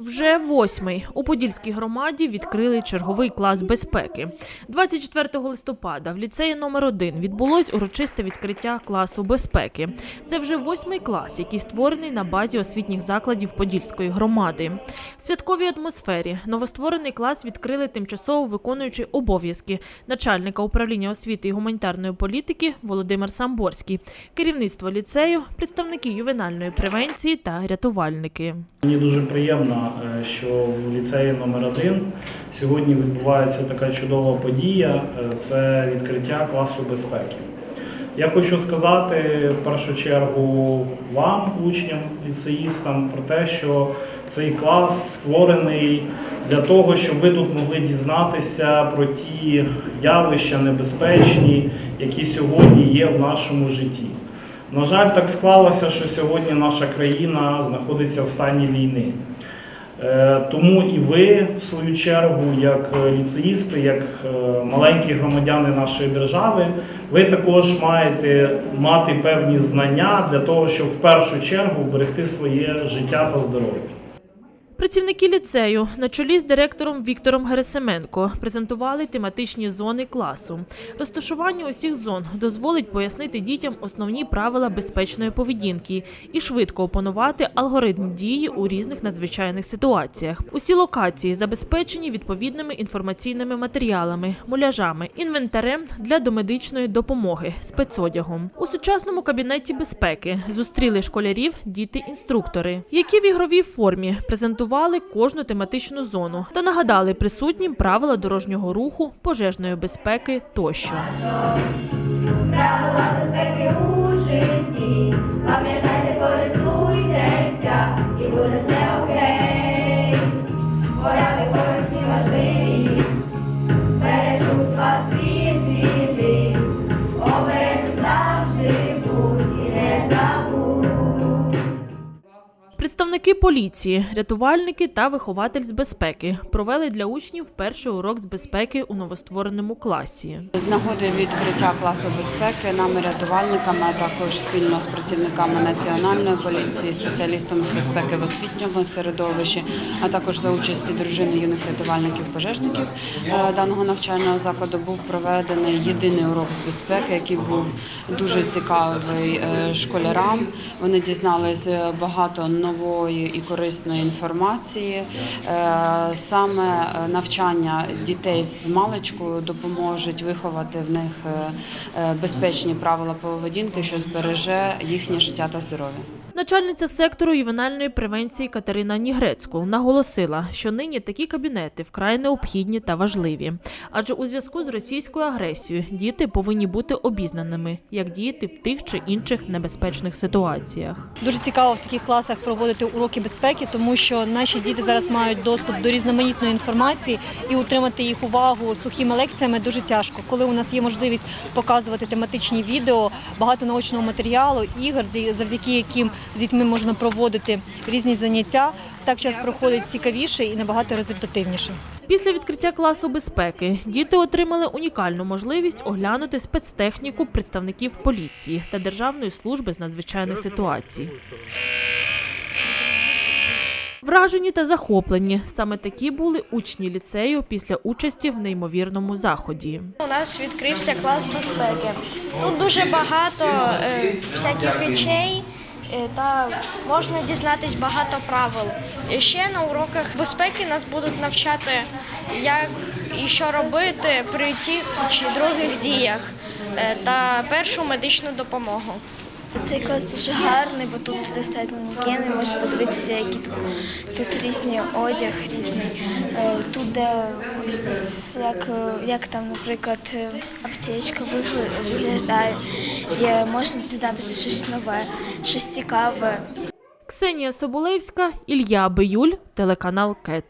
Вже восьмий у Подільській громаді відкрили черговий клас безпеки. 24 листопада в ліцеї номер 1 відбулось урочисте відкриття класу безпеки. Це вже восьмий клас, який створений на базі освітніх закладів Подільської громади. В святковій атмосфері новостворений клас відкрили тимчасово виконуючий обов'язки начальника управління освіти і гуманітарної політики Володимир Самборський, керівництво ліцею, представники ювенальної превенції та рятувальники. Мені дуже приємно, е, що в ліцеї номер 1 сьогодні відбувається така чудова подія е, це відкриття класу безпеки. Я хочу сказати в першу чергу вам, учням, ліцеїстам, про те, що цей клас створений для того, щоб ви тут могли дізнатися про ті явища небезпечні, які сьогодні є в нашому житті. На жаль, так склалося, що сьогодні наша країна знаходиться в стані війни. Е, Тому і ви, в свою чергу, як ліцеїсти, як е, маленькі громадяни нашої держави, ви також маєте мати певні знання для того, щоб в першу чергу вберегти своє життя та здоров'я. Працівники ліцею на чолі з директором Віктором Герасименко презентували тематичні зони класу. Розташування усіх зон дозволить пояснити дітям основні правила безпечної поведінки і швидко опанувати алгоритм дії у різних надзвичайних ситуаціях. Усі локації забезпечені відповідними інформаційними матеріалами, муляжами, інвентарем для домедичної допомоги, спецодягом. У сучасному кабінеті безпеки зустріли школярів діти-інструктори, які в ігровій формі презентували кожну тематичну зону та нагадали присутнім правила дорожнього руху, пожежної безпеки тощо. Правила безпеки у житті. Пам'ятайте, користуйтеся, і буде все Представники поліції, рятувальники та вихователь з безпеки провели для учнів перший урок з безпеки у новоствореному класі. З нагоди відкриття класу безпеки нами рятувальниками, а також спільно з працівниками національної поліції, спеціалістом з безпеки в освітньому середовищі, а також за участі дружини юних рятувальників пожежників е, даного навчального закладу був проведений єдиний урок з безпеки, який був дуже цікавий е, школярам. Вони дізнались е, багато нової і корисної інформації. Е, Саме е, навчання дітей з маличкою допоможуть виховати в них е, безпечні правила поведінки, що збереже їхнє життя та здоров'я. Начальниця сектору ювенальної превенції Катерина Нігрецько наголосила, що нині такі кабінети вкрай необхідні та важливі, адже у зв'язку з російською агресією діти повинні бути обізнаними, як діяти в тих чи інших небезпечних ситуаціях. Дуже цікаво в таких класах проводити уроки безпеки, тому що наші діти зараз мають доступ до різноманітної інформації і утримати їх увагу сухими лекціями дуже тяжко. Коли у нас є можливість показувати тематичні відео, багато наочного матеріалу, ігор, завдяки яким з дітьми можна проводити різні заняття, так час проходить цікавіше і набагато результативніше. Після відкриття класу безпеки діти отримали унікальну можливість оглянути спецтехніку представників поліції та Державної служби з надзвичайних ситуацій. Вражені та захоплені саме такі були учні ліцею після участі в неймовірному заході. У нас відкрився клас безпеки. Тут дуже багато е, всяких речей. Е, Та можна дізнатись багато правил. Ще на уроках безпеки нас будуть навчати, як і що робити при тих чи других діях е, та першу медичну допомогу. Цей клас дуже гарний, бо тут все манекени, можеш подивитися, які тут, тут різні одяг, різний. Е, Тут де як, як там, наприклад, е, аптечка виглядає, є, можна дізнатися щось нове, щось цікаве. Ксенія Соболевська, Ілля Биюль, телеканал КЕТ.